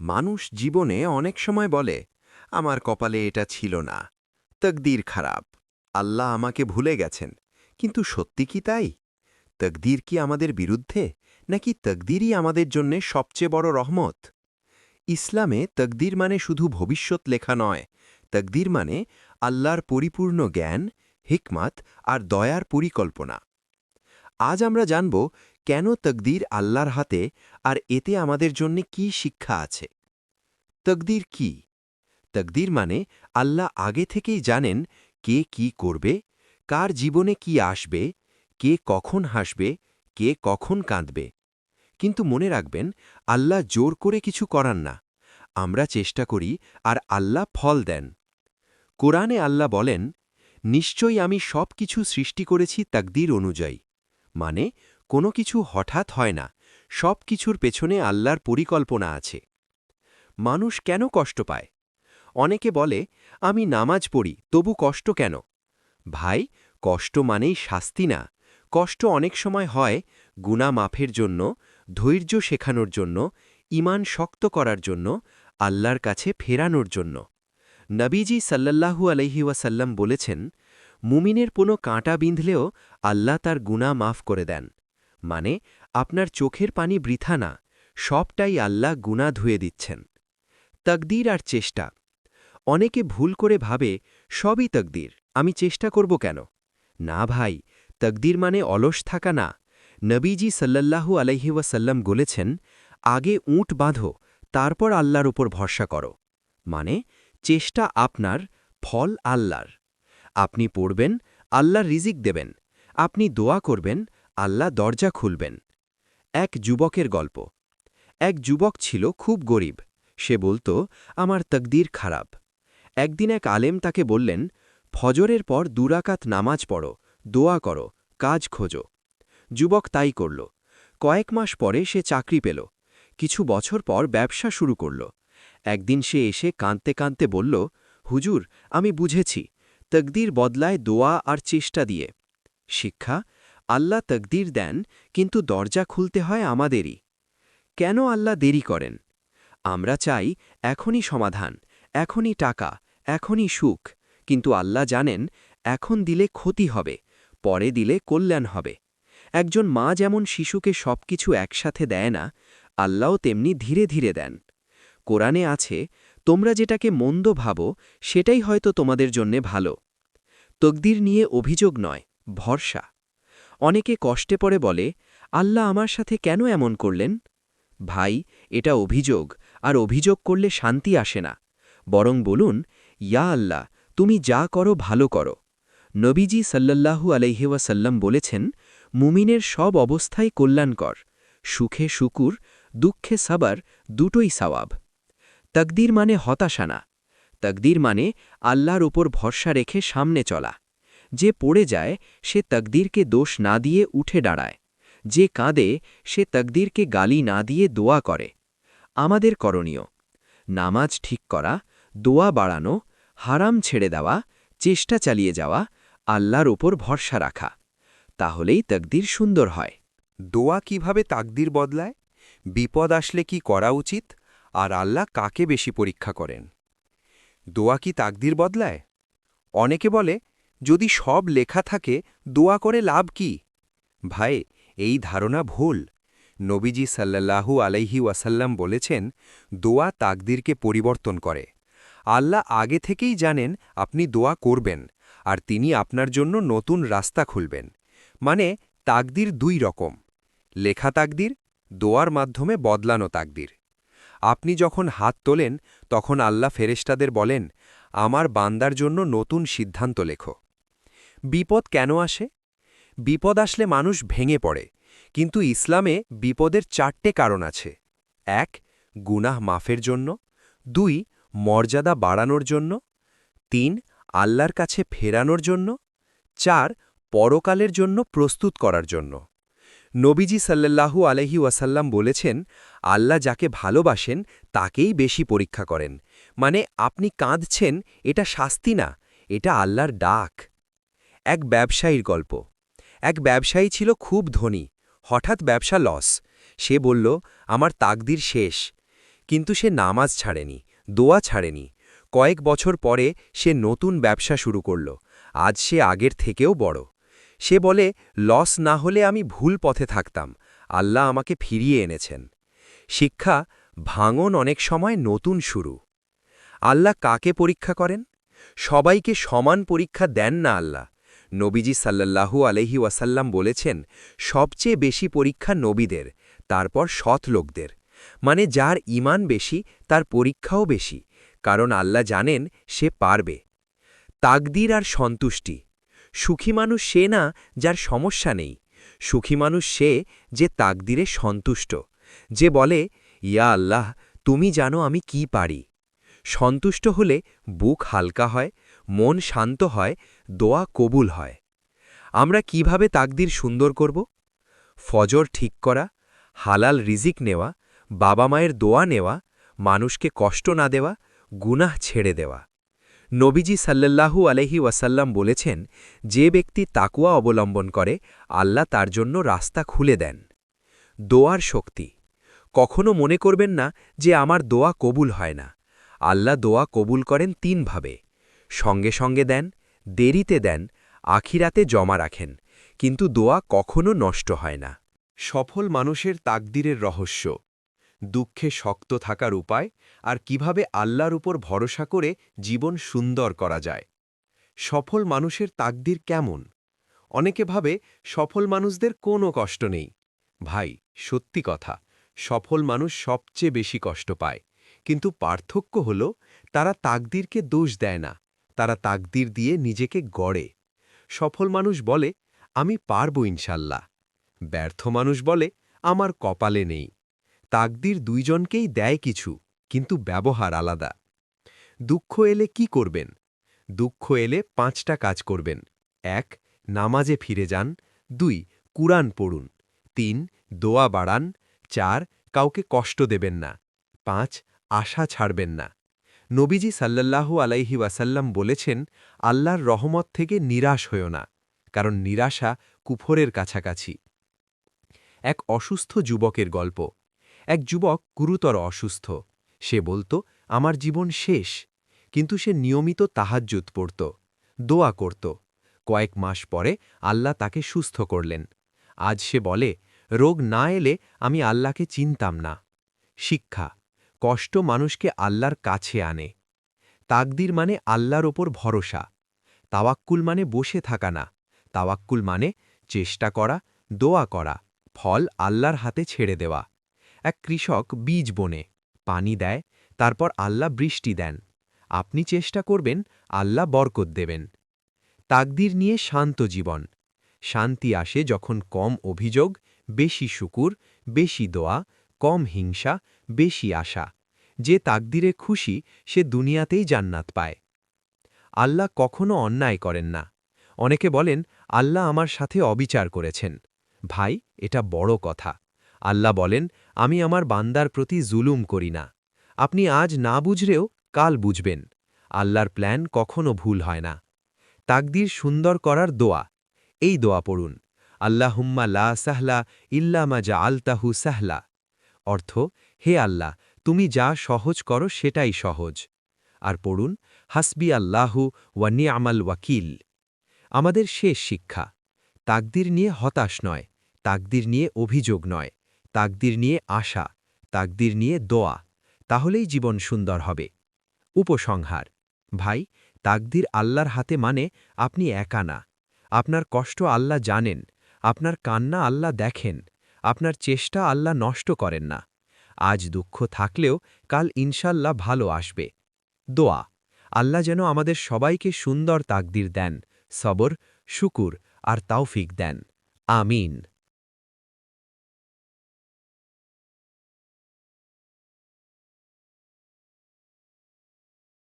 মানুষ জীবনে অনেক সময় বলে, আমার কপালে এটা ছিল না। তকদির খারাপ। আল্লাহ আমাকে ভুলে গেছেন। কিন্তু সত্যি কি তাই? তকদির কি আমাদের বিরুদ্ধে? নাকি তকদিরই আমাদের জন্যে সবচেয়ে বড় রহমত? ইসলামে তকদির মানে শুধু ভবিষ্যৎ লেখা নয়। তকদির মানে আল্লাহর পরিপূর্ণ জ্ঞান, হিকমাত আর দয়ার পরিকল্পনা। আজ আমরা জানব কেন তকদির আল্লাহর হাতে আর এতে আমাদের জন্য কি শিক্ষা আছে? তকদির কি? তকদির মানে আল্লাহ আগে থেকেই জানেন কে কি করবে, কার জীবনে কি আসবে, কে কখন হাসবে, কে কখন কাঁদবে। কিন্তু মনে রাখবেন, আল্লাহ জোর করে কিছু করান না। আমরা চেষ্টা করি আর আল্লাহ ফল দেন। কোরআনে আল্লাহ বলেন, নিশ্চয়ই আমি সব কিছু সৃষ্টি করেছি তাকদির অনুযায়ী। মানে কোনো কিছু হঠাৎ হয় না, সব কিছুর পেছনে আল্লাহর পরিকল্পনা আছে। মানুষ কেন কষ্ট পায়? অনেকে বলে, আমি নামাজ পড়ি, তবু কষ্ট কেন? ভাই, কষ্ট মানেই শাস্তি না। কষ্ট অনেক সময় হয় গুণা মাফের জন্য, ধৈর্য শেখানোর জন্য ইমান শক্ত করার জন্য, আল্লাহর কাছে ফেরানোর জন্য। নবীজি সাল্লাল্লাহু আলহি ওয়াসাল্লাম বলেছেন, মুমিনের কোনো কাঁটা বিঁধলেও আল্লাহ তার গুণা মাফ করে দেন। মানে আপনার চোখের পানি বৃথা না, সবটাই আল্লাহ গুণা ধুয়ে দিচ্ছেন। তকদির আর চেষ্টা। অনেকে ভুল করে ভাবে, সবই তকদির, আমি চেষ্টা করব কেন? না ভাই, তকদির মানে অলস থাকা না। নবীজি সাল্লাল্লাহু আলহি ওয়াসাল্লাম বলেছেন, আগে উঁট বাঁধো, তারপর আল্লাহর উপর ভরসা করো। মানে চেষ্টা আপনার, ফল আল্লাহর। আপনি পড়বেন, আল্লাহর রিজিক দেবেন। আপনি দোয়া করবেন আল্লাহ দরজা খুলবেন। এক যুবকের গল্প। এক যুবক ছিল খুব গরিব। সে বলত, আমার তকদির খারাপ। একদিন এক আলেম তাকে বললেন, ফজরের পর দুরাকাত নামাজ পড়ো, দোয়া করো, কাজ খোঁজো। যুবক তাই করল। কয়েক মাস পরে সে চাকরি পেল। কিছু বছর পর ব্যবসা শুরু করল। একদিন সে এসে কাঁদতে কাঁদতে বলল, হুজুর, আমি বুঝেছি। তকদির বদলায় দোয়া আর চেষ্টা দিয়ে। শিক্ষা আল্লাহ তকদির দেন, কিন্তু দরজা খুলতে হয় আমাদেরই। কেন আল্লাহ দেরি করেন? আমরা চাই, এখনই সমাধান, এখনই টাকা, এখনই সুখ, কিন্তু আল্লাহ জানেন, এখন দিলে ক্ষতি হবে, পরে দিলে কল্যাণ হবে। একজন মা যেমন শিশুকে সবকিছু একসাথে দেয় না, আল্লাহও তেমনি ধীরে ধীরে দেন। কোরআনে আছে, তোমরা যেটাকে মন্দ ভাবো, সেটাই হয়তো তোমাদের জন্যে ভালো। তকদির নিয়ে অভিযোগ নয়, ভরসা। অনেকে কষ্টে পড়ে বলে, আল্লাহ আমার সাথে কেন এমন করলেন? ভাই, এটা অভিযোগ, আর অভিযোগ করলে শান্তি আসে না। বরং বলুন, ইয়া আল্লাহ, তুমি যা করো ভালো করো। নবীজি সাল্লাল্লাহু আলাইহেওয়াসাল্লাম বলেছেন, মুমিনের সব অবস্থাই কল্যাণকর। সুখে শুকুর, দুঃখে সাবার, দুটোই সওয়াব। তকদির মানে হতাশা না। তকদির মানে আল্লাহর ওপর ভরসা রেখে সামনে চলা। যে পড়ে যায়, সে তকদিরকে দোষ না দিয়ে উঠে দাঁড়ায়। যে কাঁদে, সে তকদিরকে গালি না দিয়ে দোয়া করে। আমাদের করণীয়, নামাজ ঠিক করা, দোয়া বাড়ানো, হারাম ছেড়ে দেওয়া, চেষ্টা চালিয়ে যাওয়া, আল্লাহর ওপর ভরসা রাখা। তাহলেই তকদির সুন্দর হয়। দোয়া কীভাবে তাকদির বদলায়? বিপদ আসলে কি করা উচিত? আর আল্লাহ কাকে বেশি পরীক্ষা করেন? দোয়া কি তাকদির বদলায়? অনেকে বলে যদি সব লেখা থাকে, দোয়া করে লাভ কি? ভাই, এই ধারণা ভুল। নবীজি সাল্লাল্লাহু আলাইহি ওয়াসাল্লাম বলেছেন, দোয়া তাকদিরকে পরিবর্তন করে। আল্লাহ আগে থেকেই জানেন আপনি দোয়া করবেন, আর তিনি আপনার জন্য নতুন রাস্তা খুলবেন। মানে তাকদির দুই রকম। লেখা তাকদির, দোয়ার মাধ্যমে বদলানো তাকদির। আপনি যখন হাত তোলেন, তখন আল্লাহ ফেরেস্তাদের বলেন, আমার বান্দার জন্য নতুন সিদ্ধান্ত লেখো। বিপদ কেন আসে? বিপদ আসলে মানুষ ভেঙে পড়ে, কিন্তু ইসলামে বিপদের চারটে কারণ আছে। এক, গুনাহ মাফের জন্য। দুই, মর্যাদা বাড়ানোর জন্য। তিন, আল্লাহর কাছে ফেরানোর জন্য। চার, পরকালের জন্য প্রস্তুত করার জন্য। নবীজি সাল্লাল্লাহু আলহি ওয়াসাল্লাম বলেছেন, আল্লাহ যাকে ভালোবাসেন, তাকেই বেশি পরীক্ষা করেন। মানে আপনি কাঁদছেন, এটা শাস্তি না, এটা আল্লাহর ডাক। এক ব্যবসায়ীর গল্প। এক ব্যবসায়ী ছিল খুব ধনী। হঠাৎ ব্যবসা লস। সে বলল, আমার তাকদির শেষ। কিন্তু সে নামাজ ছাড়েনি, দোয়া ছাড়েনি। কয়েক বছর পরে সে নতুন ব্যবসা শুরু করল। আজ সে আগের থেকেও বড়। সে বলে, লস না হলে আমি ভুল পথে থাকতাম। আল্লাহ আমাকে ফিরিয়ে এনেছেন। শিক্ষা, ভাঙন অনেক সময় নতুন শুরু। আল্লাহ কাকে পরীক্ষা করেন? সবাইকে সমান পরীক্ষা দেন না আল্লাহ। নবীজি সাল্লাল্লাহু আলহি ওয়াসাল্লাম বলেছেন, সবচেয়ে বেশি পরীক্ষা নবীদের, তারপর সৎ লোকদের। মানে যার ইমান বেশি, তার পরীক্ষাও বেশি, কারণ আল্লাহ জানেন সে পারবে। তাকদির আর সন্তুষ্টি। সুখী মানুষ সে না যার সমস্যা নেই। সুখী মানুষ সে যে তাকদিরে সন্তুষ্ট। যে বলে, ইয়া আল্লাহ, তুমি জানো আমি কি পারি? সন্তুষ্ট হলে বুক হালকা হয় মন শান্ত হয়, দোয়া কবুল হয়। আমরা কীভাবে তাকদির সুন্দর করব? ফজর ঠিক করা, হালাল রিজিক নেওয়া, বাবা মায়ের দোয়া নেওয়া, মানুষকে কষ্ট না দেওয়া, গুনাহ ছেড়ে দেওয়া। নবীজি সাল্লাল্লাহু আলহি ওয়াসাল্লাম বলেছেন, যে ব্যক্তি তাকুয়া অবলম্বন করে, আল্লাহ তার জন্য রাস্তা খুলে দেন। দোয়ার শক্তি। কখনো মনে করবেন না যে আমার দোয়া কবুল হয় না। আল্লাহ দোয়া কবুল করেন তিনভাবে। সঙ্গে সঙ্গে দেন, দেরিতে দেন, আখিরাতে জমা রাখেন, কিন্তু দোয়া কখনো নষ্ট হয় না। সফল মানুষের তাকদিরের রহস্য। দুঃখে শক্ত থাকার উপায় আর কীভাবে আল্লাহর উপর ভরসা করে জীবন সুন্দর করা যায়। সফল মানুষের তাকদির কেমন? অনেকে ভাবে সফল মানুষদের কোনো কষ্ট নেই। ভাই, সত্যি কথা, সফল মানুষ সবচেয়ে বেশি কষ্ট পায়, কিন্তু পার্থক্য হল তারা তাকদিরকে দোষ দেয় না। তারা তাকদির দিয়ে নিজেকে গড়ে। সফল মানুষ বলে, আমি পারব ইনশাল্লাহ। ব্যর্থ মানুষ বলে, আমার কপালে নেই। তাকদির দুইজনকেই দেয় কিছু, কিন্তু ব্যবহার আলাদা। দুঃখ এলে কি করবেন? দুঃখ এলে পাঁচটা কাজ করবেন। এক, নামাজে ফিরে যান। দুই, কুরআন পড়ুন। তিন, দোয়া বাড়ান। চার, কাউকে কষ্ট দেবেন না। পাঁচ, আশা ছাড়বেন না। নবীজি সাল্লাল্লাহু আলাইহি ওয়াসাল্লাম বলেছেন, আল্লাহর রহমত থেকে নিরাশ হইও না, কারণ নিরাশা কুফরের কাছাকাছি। এক অসুস্থ যুবকের গল্প। এক যুবক গুরুতর অসুস্থ। সে বলতো, আমার জীবন শেষ। কিন্তু সে নিয়মিত তাহাজ্জুদ পড়ত, দোয়া করত। কয়েক মাস পরে আল্লাহ তাকে সুস্থ করলেন। আজ সে বলে, রোগ না এলে আমি আল্লাহকে চিনতাম না। শিক্ষা। কষ্ট মানুষকে আল্লাহর কাছে আনে। তাকদির মানে আল্লাহর ওপর ভরসা। তাওয়াক্কুল মানে বসে থাকা না। তাওয়াক্কুল মানে চেষ্টা করা, দোয়া করা, ফল আল্লাহর হাতে ছেড়ে দেওয়া। এক কৃষক বীজ বনে, পানি দেয়, তারপর আল্লাহ বৃষ্টি দেন। আপনি চেষ্টা করবেন, আল্লাহ বরকত দেবেন। তাকদির নিয়ে শান্ত জীবন। শান্তি আসে যখন কম অভিযোগ, বেশি শুকুর, বেশি দোয়া কম হিংসা, বেশি আশা। যে তাকদিরে খুশি, সে দুনিয়াতেই জান্নাত পায়। আল্লাহ কখনো অন্যায় করেন না। অনেকে বলেন, আল্লাহ আমার সাথে অবিচার করেছেন। ভাই, এটা বড় কথা। আল্লাহ বলেন, আমি আমার বান্দার প্রতি জুলুম করি না। আপনি আজ না বুঝলেও কাল বুঝবেন। আল্লাহর প্ল্যান কখনো ভুল হয় না। তাকদির সুন্দর করার দোয়া। এই দোয়া পড়ুন। আল্লাহুম্মা লা সাহলা ইল্লামা যা আলতাহু সাহলা। অর্থ, হে আল্লাহ, তুমি যা সহজ করো সেটাই সহজ। আর পড়ুন, হাসবি আল্লাহু ওয়া আমাল ওয়াকিল। আমাদের শেষ শিক্ষা, তাকদির নিয়ে হতাশ নয়, তাকদির নিয়ে অভিযোগ নয়, তাকদির নিয়ে আশা, তাকদির নিয়ে দোয়া, তাহলেই জীবন সুন্দর হবে। উপসংহার, ভাই, তাকদির আল্লাহর হাতে মানে আপনি একা না। আপনার কষ্ট আল্লাহ জানেন, আপনার কান্না আল্লাহ দেখেন আপনার চেষ্টা আল্লাহ নষ্ট করেন না। আজ দুঃখ থাকলেও কাল ইনশাল্লাহ ভালো আসবে। দোয়া, আল্লাহ যেন আমাদের সবাইকে সুন্দর তাকদির দেন, সবর, শুকুর আর তাওফিক দেন। আমিন।